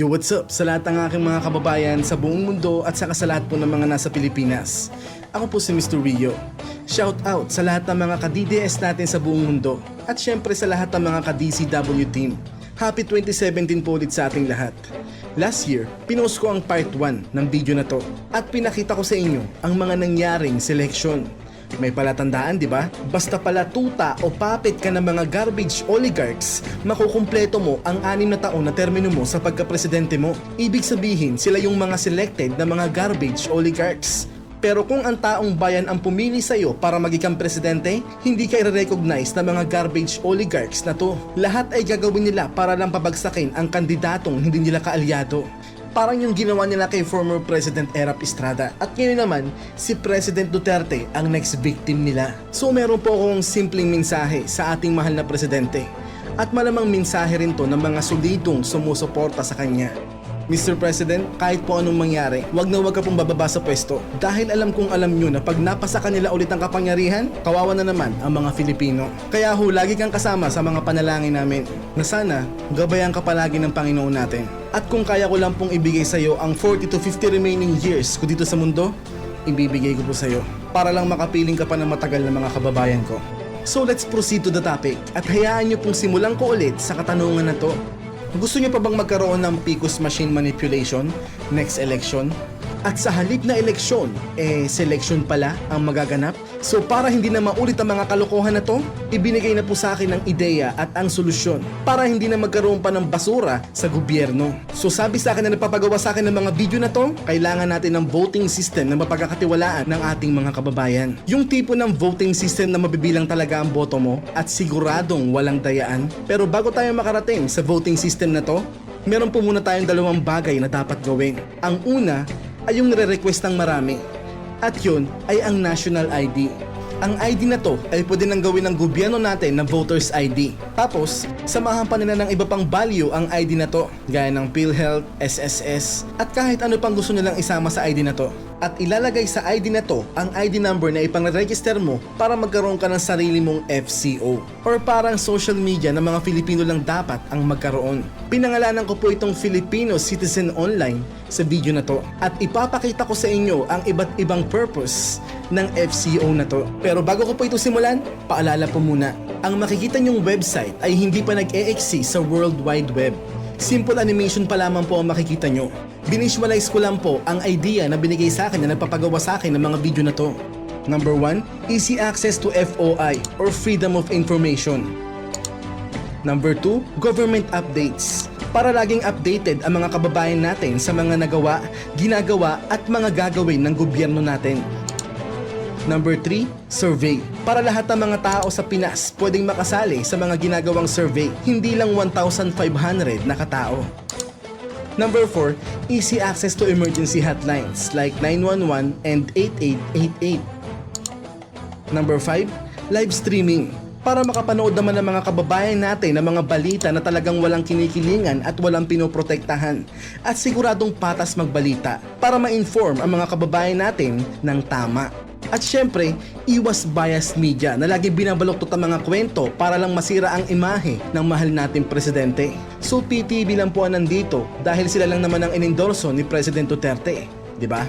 Yo, what's up sa lahat ng aking mga kababayan sa buong mundo at sa lahat po ng mga nasa Pilipinas. Ako po si Mr. Rio. Shout out sa lahat ng mga ka-DDS natin sa buong mundo at syempre sa lahat ng mga ka-DCW team. Happy 2017 po ulit sa ating lahat. Last year, pinost ko ang part 1 ng video na to at pinakita ko sa inyo ang mga nangyaring selection. May palatandaan, di ba? Basta pala tuta o puppet ka ng mga garbage oligarchs, makukumpleto mo ang anim na taon na termino mo sa pagka-presidente mo. Ibig sabihin, sila yung mga selected na mga garbage oligarchs. Pero kung ang taong bayan ang pumili sa'yo para maging presidente, hindi ka i-recognize na mga garbage oligarchs na to. Lahat ay gagawin nila para lang pabagsakin ang kandidatong hindi nila kaalyado. Parang yung ginawa nila kay former President Erap Estrada. At ngayon naman, si President Duterte ang next victim nila. So meron po akong simpleng mensahe sa ating mahal na presidente. At malamang mensahe rin to ng mga solidong sumusuporta sa kanya. Mr. President, kahit po anong mangyari, wag na wag ka pong bababa sa pwesto dahil alam kong alam nyo na pag napasa kanila ulit ang kapangyarihan, kawawa na naman ang mga Filipino. Kaya ho, lagi kang kasama sa mga panalangin namin na sana gabayan ka palagi ng Panginoon natin. At kung kaya ko lang pong ibigay sa iyo ang 40 to 50 remaining years ko dito sa mundo, ibibigay ko po sa iyo para lang makapiling ka pa ng matagal na mga kababayan ko. So let's proceed to the topic at hayaan nyo pong simulan ko ulit sa katanungan na to. Gusto niyo pa bang magkaroon ng PICOS machine manipulation next election? At sa halip na eleksyon, eh selection pala ang magaganap? So para hindi na maulit ang mga kalokohan na to, ibinigay na po sa akin ang ideya at ang solusyon para hindi na magkaroon pa ng basura sa gobyerno. So sabi sa akin na nagpapagawa sa akin ng mga video na to, kailangan natin ng voting system na mapagkakatiwalaan ng ating mga kababayan. Yung tipo ng voting system na mabibilang talaga ang boto mo at siguradong walang dayaan. Pero bago tayo makarating sa voting system na to, meron po muna tayong dalawang bagay na dapat gawin. Ang una ay yung nire-request ng marami. At yun ay ang national ID. Ang ID na to ay pwede nang gawin ng gobyerno natin na voter's ID. Tapos, samahan pa nila ng iba pang value ang ID na to, gaya ng PhilHealth, SSS, at kahit ano pang gusto nilang isama sa ID na to. At ilalagay sa ID na to ang ID number na ipang-register mo para magkaroon ka ng sarili mong FCO. Or parang social media na mga Filipino lang dapat ang magkaroon. Pinangalanan ko po itong Filipino Citizen Online sa video na to at ipapakita ko sa inyo ang iba't ibang purpose ng FCO na to. Pero bago ko po ito simulan, paalala po muna, ang makikita nyong website ay hindi pa nag-e-exist sa World Wide Web. Simple animation pa lamang po ang makikita nyo. Binisualize ko lang po ang idea na binigay sa akin na nagpapagawa sa akin ng mga video na to. Number 1, easy access to FOI or Freedom of Information. Number 2, government updates. Para laging updated ang mga kababayan natin sa mga nagawa, ginagawa at mga gagawin ng gobyerno natin. Number 3, survey. Para lahat ng mga tao sa Pinas pwedeng makasali sa mga ginagawang survey, hindi lang 1,500 na katao. Number 4, easy access to emergency hotlines like 911 and 8888. Number 5, live streaming. Para makapanood naman ng mga kababayan natin ng mga balita na talagang walang kinikilingan at walang pinoprotektahan. At siguradong patas magbalita para ma-inform ang mga kababayan natin ng tama. At syempre, iwas biased media na lagi binabaloktot ang mga kwento para lang masira ang imahe ng mahal nating presidente. So PTV lang po ang nandito dahil sila lang naman ang inendorso ni President Duterte, di ba?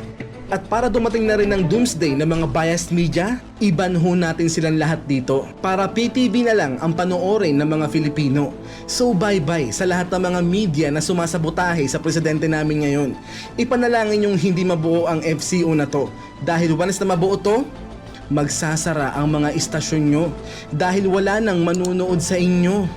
At para dumating na rin ang doomsday ng mga biased media, iban ho natin silang lahat dito. Para PTV na lang ang panoorin ng mga Filipino. So bye-bye sa lahat ng mga media na sumasabotahe sa presidente namin ngayon. Ipanalangin yung hindi mabuo ang FCO na to. Dahil once na mabuo to, magsasara ang mga istasyon nyo. Dahil wala nang manunood sa inyo.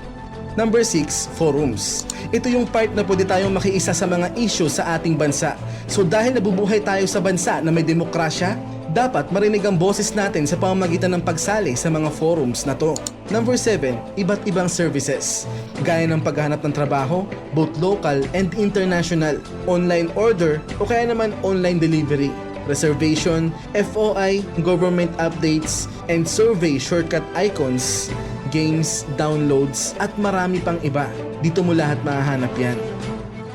Number 6, forums. Ito yung part na pwede tayong makiisa sa mga issue sa ating bansa. So dahil nabubuhay tayo sa bansa na may demokrasya, dapat marinig ang boses natin sa pamamagitan ng pagsali sa mga forums na to. Number 7, iba't ibang services. Gaya ng paghahanap ng trabaho, both local and international, online order o kaya naman online delivery reservation, FOI, government updates, and survey shortcut icons, games, downloads, at marami pang iba. Dito mo lahat mahahanap yan.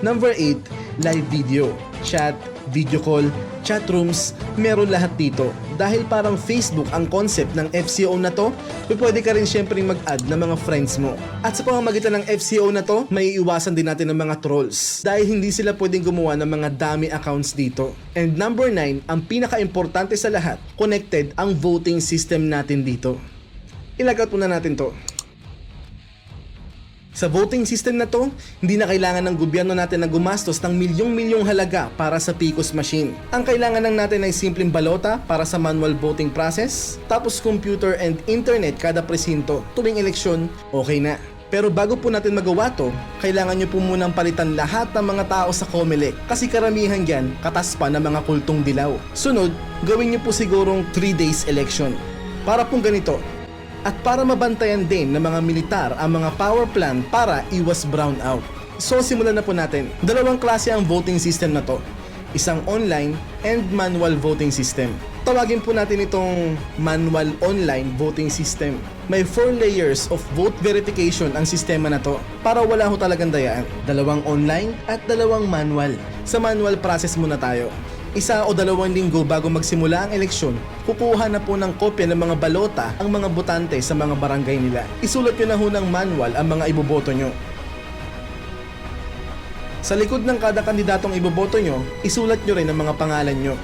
Number 8, live video, chat, video call, chat rooms, meron lahat dito. Dahil parang Facebook ang concept ng FCO na to, pwede ka rin syempre mag-add ng mga friends mo. At sa pamamagitan ng FCO na to, may iwasan din natin ng mga trolls. Dahil hindi sila pwedeng gumawa ng mga dummy accounts dito. And number 9, ang pinaka-importante sa lahat, connected ang voting system natin dito. Ilagat muna natin to. Sa voting system na to, hindi na kailangan ng gobyerno natin na gumastos ng milyong-milyong halaga para sa PICOS machine. Ang kailangan lang natin ay simpleng balota para sa manual voting process, tapos computer and internet kada presinto tuwing eleksyon, okay na. Pero bago po natin magawa to, kailangan nyo po munang palitan lahat ng mga tao sa COMELEC kasi karamihan dyan katas pa ng mga kultong dilaw. Sunod, gawin nyo po sigurong 3 days election. Para pong ganito, at para mabantayan din ng mga militar ang mga power plant para iwas brownout. So simulan na po natin. Dalawang klase ang voting system na to. Isang online and manual voting system. Tawagin po natin itong manual online voting system. May 4 layers of vote verification ang sistema na to para wala ho talagang dayaan. Dalawang online at dalawang manual. Sa manual process muna tayo isa o dalawang linggo bago magsimula ang eleksyon, kukuha na po ng kopya ng mga balota ang mga botante sa mga barangay nila. Isulat nyo na ho ng manual ang mga iboboto nyo. Sa likod ng kada kandidatong iboboto nyo, isulat nyo rin ang mga pangalan nyo.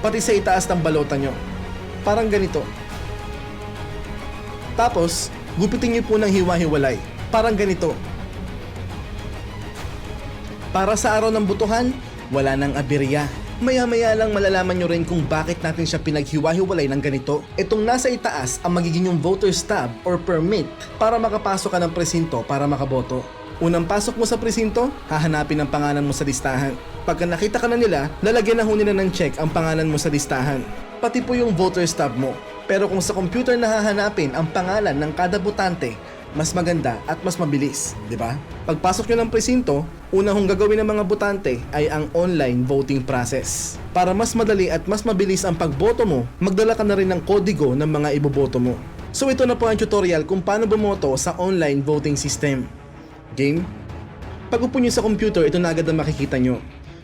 Pati sa itaas ng balota nyo. Parang ganito. Tapos, gupitin nyo po ng hiwa-hiwalay. Parang ganito. Para sa araw ng butuhan, wala nang aberya. Maya-maya lang malalaman nyo rin kung bakit natin siya pinaghiwa-hiwalay ng ganito. Itong nasa itaas ang magiging yung voter's tab or permit para makapasok ka ng presinto para makaboto. Unang pasok mo sa presinto, hahanapin ang pangalan mo sa listahan. Pagka nakita ka na nila, lalagyan na ho nila ng check ang pangalan mo sa listahan. Pati po yung voter's tab mo. Pero kung sa computer na hahanapin ang pangalan ng kada botante, mas maganda at mas mabilis, di ba? Pagpasok nyo ng presinto, una hong gagawin ng mga botante ay ang online voting process. Para mas madali at mas mabilis ang pagboto mo, magdala ka na rin ng kodigo ng mga iboboto mo. So ito na po ang tutorial kung paano bumoto sa online voting system. Game? Pag upo nyo sa computer, ito na agad ang makikita nyo.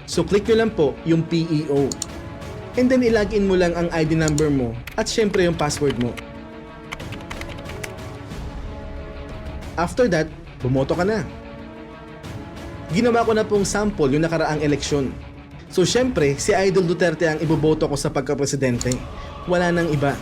So click nyo lang po yung PEO. And then ilagin mo lang ang ID number mo at syempre yung password mo. After that, bumoto ka na. Ginawa ko na pong sample yung nakaraang eleksyon. So syempre, si Idol Duterte ang iboboto ko sa pagka-presidente. Wala nang iba.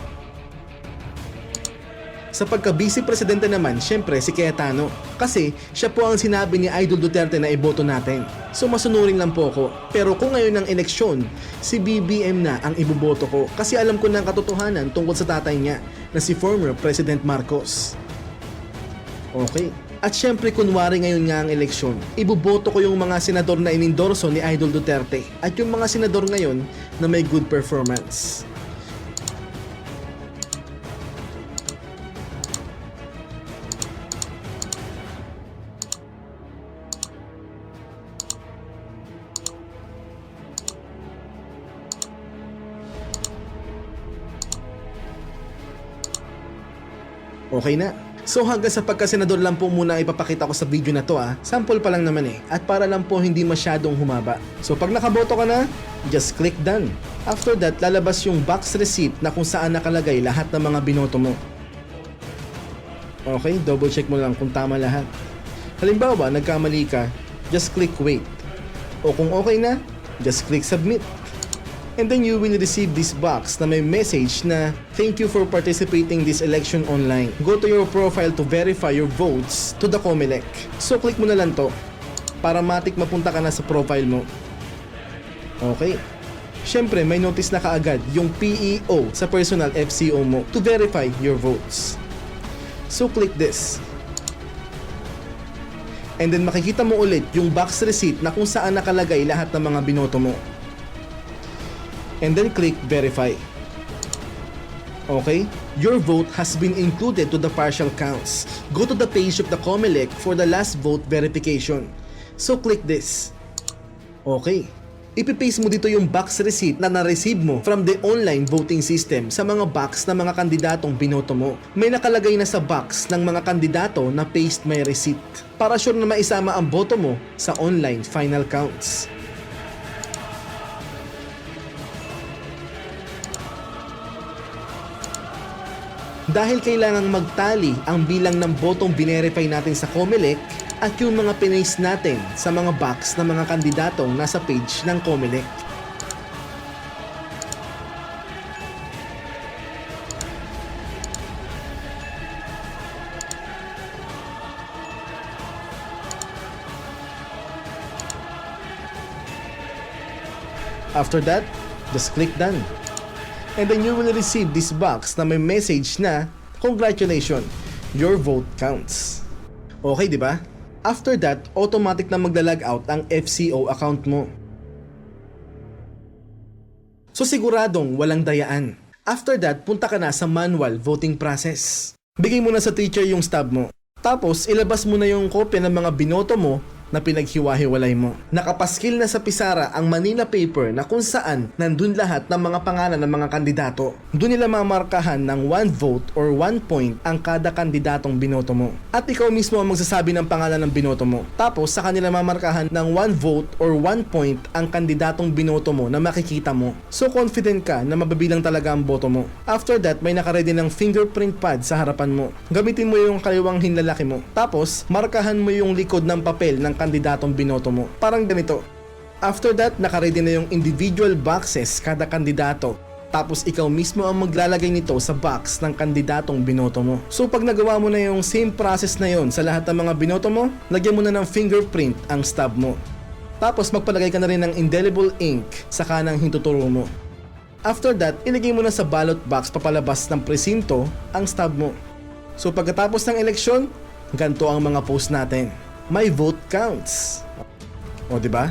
Sa pagka-vice presidente naman, syempre si Cayetano. Kasi siya po ang sinabi ni Idol Duterte na iboto natin. So masunurin lang po ako. Pero kung ngayon ng eleksyon, si BBM na ang iboboto ko. Kasi alam ko ang katotohanan tungkol sa tatay niya na si former President Marcos. Okay. At syempre kunwari ngayon nga ang eleksyon, iboboto ko yung mga senador na inendorso ni Idol Duterte at yung mga senador ngayon na may good performance. Okay na. So hanggang sa pagkasenador lang po muna ipapakita ko sa video na to ah. Sample pa lang naman eh. At para lang po hindi masyadong humaba. So pag nakaboto ka na, just click done. After that, lalabas yung box receipt na kung saan nakalagay lahat ng mga binoto mo. Okay, double check mo lang kung tama lahat. Halimbawa, nagkamali ka, just click wait. O kung okay na, just click submit. And then you will receive this box na may message na Thank you for participating this election online. Go to your profile to verify your votes to the COMELEC. So click mo na lang to para matik mapunta ka na sa profile mo. Okay. Siyempre, may notice na kaagad yung PEO sa personal FCO mo to verify your votes. So click this. And then makikita mo ulit yung box receipt na kung saan nakalagay lahat ng mga binoto mo and then click verify. Okay? Your vote has been included to the partial counts. Go to the page of the COMELEC for the last vote verification. So click this. Okay. Ipipaste mo dito yung box receipt na na-receive mo from the online voting system sa mga box ng mga kandidatong binoto mo. May nakalagay na sa box ng mga kandidato na paste my receipt para sure na maisama ang boto mo sa online final counts. Dahil kailangang magtali ang bilang ng botong binerify natin sa Comelec at yung mga pinaste natin sa mga box ng mga kandidatong nasa page ng Comelec. After that, just click done. And then you will receive this box na may message na, Congratulations, your vote counts. Okay, di ba? After that, automatic na maglalag out ang FCO account mo. So siguradong walang dayaan. After that, punta ka na sa manual voting process. Bigay mo na sa teacher yung stub mo. Tapos, ilabas mo na yung kopya ng mga binoto mo na pinaghiwa-hiwalay mo. Nakapaskil na sa pisara ang Manila paper na kung saan nandun lahat ng mga pangalan ng mga kandidato. Doon nila mamarkahan ng one vote or one point ang kada kandidatong binoto mo. At ikaw mismo ang magsasabi ng pangalan ng binoto mo. Tapos sa kanila mamarkahan ng one vote or one point ang kandidatong binoto mo na makikita mo. So confident ka na mababilang talaga ang boto mo. After that, may nakaredy ng fingerprint pad sa harapan mo. Gamitin mo yung kaliwang hinlalaki mo. Tapos, markahan mo yung likod ng papel ng kandidatong binoto mo. Parang ganito. After that, nakaredy na yung individual boxes kada kandidato. Tapos ikaw mismo ang maglalagay nito sa box ng kandidatong binoto mo. So pag nagawa mo na yung same process na yon sa lahat ng mga binoto mo, lagyan mo na ng fingerprint ang stub mo. Tapos magpalagay ka na rin ng indelible ink sa kanang hintuturo mo. After that, ilagay mo na sa ballot box papalabas ng presinto ang stub mo. So pagkatapos ng eleksyon, ganito ang mga post natin. My vote counts. O di ba?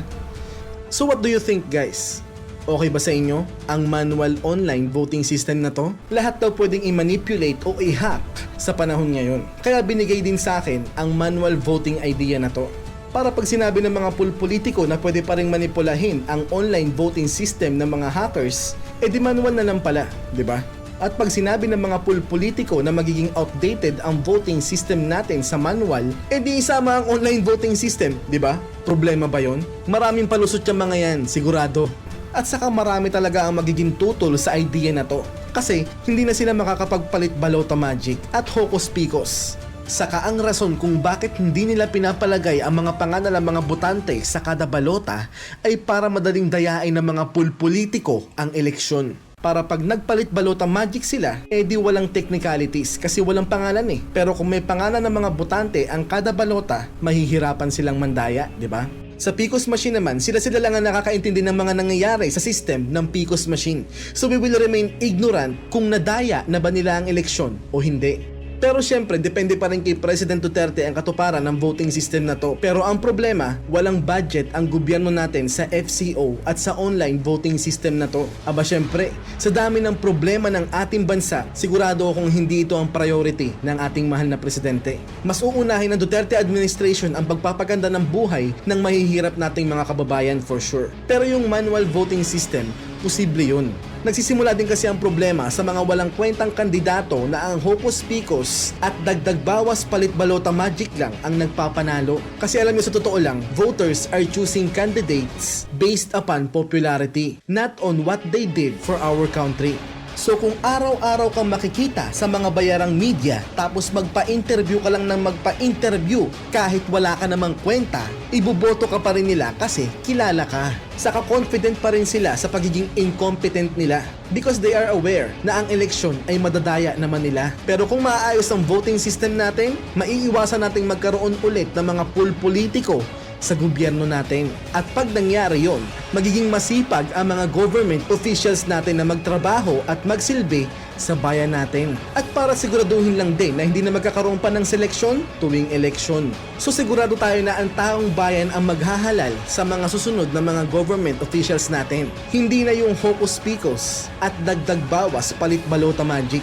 So what do you think guys? Okay ba sa inyo ang manual online voting system na to? Lahat daw pwedeng i-manipulate o i-hack sa panahon ngayon. Kaya binigay din sa akin ang manual voting idea na to. Para pag sinabi ng mga pulpolitiko na pwede pa rin manipulahin ang online voting system ng mga hackers, eh di manual na lang pala, di ba? At pag sinabi ng mga pulpolitiko na magiging outdated ang voting system natin sa manual, eh di isama ang online voting system, di ba? Problema ba yon? Maraming palusot yung mga yan, sigurado. At saka marami talaga ang magiging tutol sa idea na to. Kasi hindi na sila makakapagpalit balota magic at hocus picos. Saka ang rason kung bakit hindi nila pinapalagay ang mga pangalan ng mga botante sa kada balota ay para madaling dayain ng mga pulpolitiko ang eleksyon para pag nagpalit balota magic sila, eh di walang technicalities kasi walang pangalan eh. Pero kung may pangalan ng mga botante ang kada balota, mahihirapan silang mandaya, di ba? Sa PICOS machine naman, sila-sila lang ang nakakaintindi ng mga nangyayari sa system ng PICOS machine. So we will remain ignorant kung nadaya na ba nila ang eleksyon o hindi. Pero syempre, depende pa rin kay President Duterte ang katuparan ng voting system na to. Pero ang problema, walang budget ang gobyerno natin sa FCO at sa online voting system na to. Aba syempre, sa dami ng problema ng ating bansa, sigurado akong hindi ito ang priority ng ating mahal na presidente. Mas uunahin ng Duterte administration ang pagpapaganda ng buhay ng mahihirap nating mga kababayan for sure. Pero yung manual voting system, posible yun. Nagsisimula din kasi ang problema sa mga walang kwentang kandidato na ang hocus picos at dagdag bawas palit balota magic lang ang nagpapanalo. Kasi alam niyo sa totoo lang, voters are choosing candidates based upon popularity, not on what they did for our country. So kung araw-araw kang makikita sa mga bayarang media tapos magpa-interview ka lang ng magpa-interview kahit wala ka namang kwenta, iboboto ka pa rin nila kasi kilala ka. Saka confident pa rin sila sa pagiging incompetent nila because they are aware na ang eleksyon ay madadaya naman nila. Pero kung maayos ang voting system natin, maiiwasan nating magkaroon ulit ng mga pulpolitiko sa gobyerno natin. At pag nangyari yon, magiging masipag ang mga government officials natin na magtrabaho at magsilbi sa bayan natin. At para siguraduhin lang din na hindi na magkakaroon pa ng seleksyon tuwing eleksyon. So sigurado tayo na ang taong bayan ang maghahalal sa mga susunod na mga government officials natin. Hindi na yung hocus picos at dagdag bawas palit balota magic.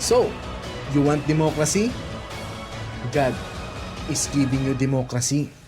So, you want democracy? God is giving you democracy.